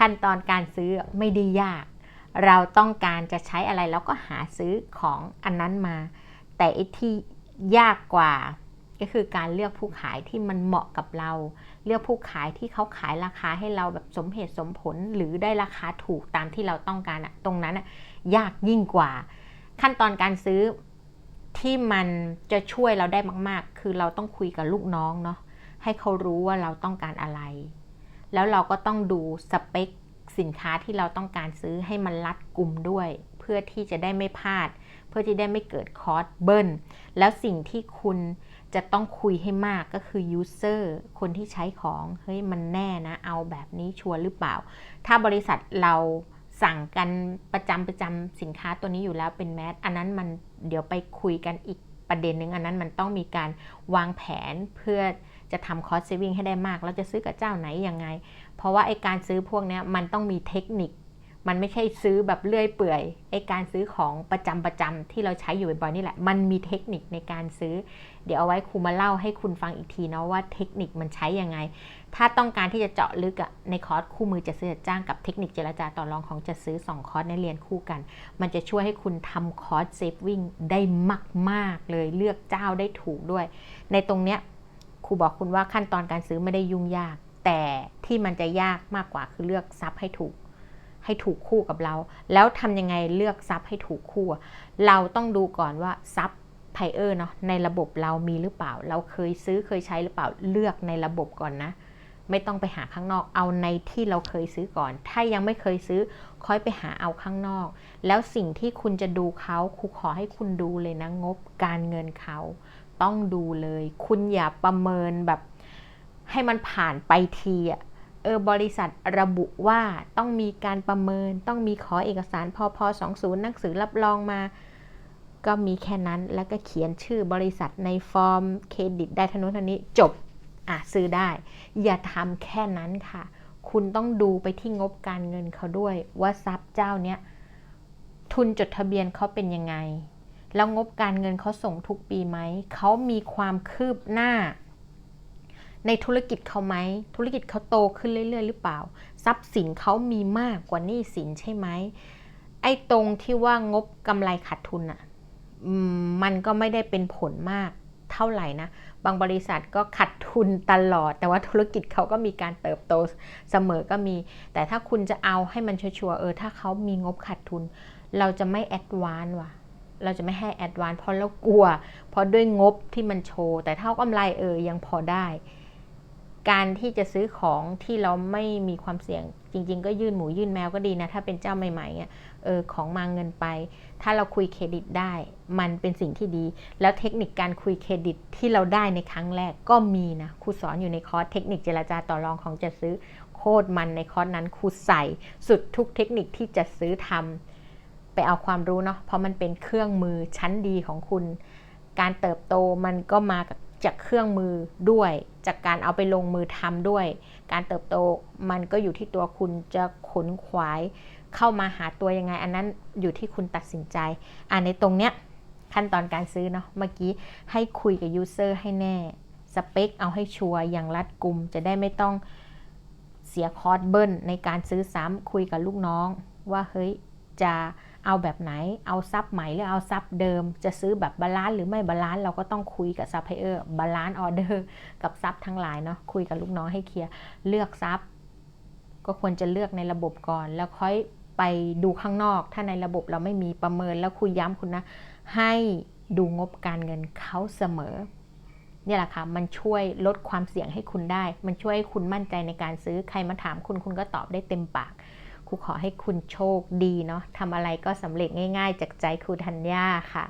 ขั้นตอนการซื้อไม่ได้ยาก เราต้องการจะใช้อะไรเราก็หาซื้อของอันนั้นมา แต่ไอ้ที่ยากกว่าก็คือการเลือกผู้ขายที่มันเหมาะกับเรา เลือกผู้ขายที่เขาขายราคาให้เราแบบสมเหตุสมผล หรือได้ราคาถูกตามที่เราต้องการอะตรงนั้นอะยากยิ่งกว่า ขั้นตอนการซื้อที่มันจะช่วยเราได้มาก ๆ คือเราต้องคุยกับลูกน้องเนาะให้เขารู้ว่าเราต้องการอะไร แล้วเราก็ต้องดูสเปคสินค้าที่เราต้องการซื้อให้มันรัดกลุ่มด้วย เพื่อที่จะได้ไม่พลาด เพื่อที่ได้ไม่เกิดคอสเบิ้ลแล้วสิ่งที่คุณจะต้องคุยให้มากก็คือ user คนที่ใช้ของเฮ้ยมันแน่นะ เอาแบบนี้ชัวร์หรือเปล่า ถ้าบริษัทเราสั่งกันประจำประจำสินค้าตัวนี้อยู่แล้วเป็นแมสอันนั้นมันเดี๋ยวไปคุยกันอีกประเด็นหนึ่งอันนั้นมันต้องมีการวางแผนเพื่อ จะทำคอสเซฟิงให้ได้มากเราจะซื้อกับเจ้าไหนยังไง เพราะว่าไอการซื้อพวกนี้มันต้องมีเทคนิค มันไม่ใช่ซื้อแบบเลื่อยเปื่อยไอการซื้อของประจำประจำที่เราใช้อยู่บ่อยๆนี่แหละ มันมีเทคนิคในการซื้อ เดี๋ยวเอาไว้ครูมาเล่าให้คุณฟังอีกทีเนาะว่าเทคนิคมันใช้ยังไง ถ้าต้องการที่จะเจาะลึกอะในคอร์สคู่มือจะซื้อจ้างกับเทคนิคเจรจาต่อรองของจะซื้อ2คอร์สในเรียนคู่กัน มันจะช่วยให้คุณทำคอร์สเซฟวิ่งได้มากๆเลยเลือกเจ้าได้ถูกด้วย ในตรงเนี้ย รูบอกคุณว่าขั้นตอนการซื้อไม่ได้ยุ่งยาก แต่ที่มันจะยากมากกว่าคือเลือกซับให้ถูก ให้ถูกคู่กับเรา แล้วทำยังไงเลือกซับให้ถูกคู่ เราต้องดูก่อนว่าซับไพเออร์เนาะในระบบเรามีหรือเปล่า เราเคยซื้อเคยใช้หรือเปล่าเลือกในระบบก่อนนะ ไม่ต้องไปหาข้างนอกเอาในที่เราเคยซื้อก่อน ถ้ายังไม่เคยซื้อค่อยไปหาเอาข้างนอก แล้วสิ่งที่คุณจะดูเขาครูขอให้คุณดูเลยนะงบการเงินเขา ต้องดูเลย คุณอย่าประเมินแบบให้มันผ่านไปทีอะเออบริษัทระบุว่าต้องมีการประเมิน ต้องมีขอเอกสารพอพอ20หนังสือรับรองมา ก็มีแค่นั้นแล้วก็เขียนชื่อบริษัทในฟอร์มเครดิตได้ทนุทันนี้จบอะซื้อได้ อย่าทำแค่นั้นค่ะ คุณต้องดูไปที่งบการเงินเขาด้วย ว่าทรัพย์เจ้าเนี้ยทุนจดทะเบียนเขาเป็นยังไง แล้วงบการเงินเขาส่งทุกปีไหม เขามีความคืบหน้า ในธุรกิจเขาไหม ธุรกิจเขาโตขึ้นเรื่อย ๆ หรือเปล่า ทรัพย์สินเขามีมากกว่านี้สินใช่ไหม ไอ้ตรงที่ว่างบกำไรขาดทุนอะมันก็ไม่ได้เป็นผลมากเท่าไหร่นะ บางบริษัทก็ขาดทุนตลอด แต่ว่าธุรกิจเขาก็มีการเติบโตเสมอก็มี แต่ถ้าคุณจะเอาให้มันชัวร์เออ ถ้าเขามีงบขาดทุน เราจะไม่แอดวานว่ะ เราจะไม่ให้แอดวานเพราะเรากลัว เพราะด้วยงบที่มันโชว์ แต่เท่ากำไรเออยังพอได้ การที่จะซื้อของที่เราไม่มีความเสี่ยง จริง ๆ ก็ยื่นหมูยื่นแมวก็ดีนะ ถ้าเป็นเจ้าใหม่ๆเนี่ยเออของมาเงินไป ถ้าเราคุยเครดิตได้ มันเป็นสิ่งที่ดี แล้วเทคนิคการคุยเครดิตที่เราได้ในครั้งแรกก็มีนะครูสอนอยู่ในคอร์สเทคนิคเจรจาต่อรองของจะซื้อโคตรมันในคอร์สนั้นครูใส่สุดทุกเทคนิคที่จะซื้อทำไป เอาความรู้เนาะเพราะมันเป็นเครื่องมือชั้นดีของคุณ การเติบโตมันก็มาจากเครื่องมือด้วย จากการเอาไปลงมือทำด้วย การเติบโตมันก็อยู่ที่ตัวคุณจะขนขวายเข้ามาหาตัวยังไง อันนั้นอยู่ที่คุณตัดสินใจ อ่าในตรงเนี้ยขั้นตอนการซื้อเนาะเมื่อกี้ให้คุยกับยูเซอร์ให้แน่สเปคเอาให้ชัวร์อย่างรัดกุมจะได้ไม่ต้องเสียคอร์สเบิ้ลในการซื้อซ้ำคุยกับลูกน้อง ว่าเฮ้ยจะ เอาแบบไหน เอาซับใหม่หรือเอาซับเดิม จะซื้อแบบบาลานซ์หรือไม่บาลานซ์เราก็ต้องคุยกับซัพพลายเออร์บาลานซ์ออเดอร์กับซับทั้งหลายเนาะคุยกับลูกน้องให้เคลียร์เลือกซับก็ควรจะเลือกในระบบก่อน แล้วค่อยไปดูข้างนอก ถ้าในระบบเราไม่มีประเมินแล้วคุยย้ำคุณนะ ให้ดูงบการเงินเขาเสมอนี่แหละค่ะ มันช่วยลดความเสี่ยงให้คุณได้ มันช่วยให้คุณมั่นใจในการซื้อ ใครมาถามคุณ คุณก็ตอบได้เต็มปาก ครูขอให้คุณโชคดีเนาะทำอะไรก็สำเร็จง่าย ๆ จากใจครูธัญญาค่ะ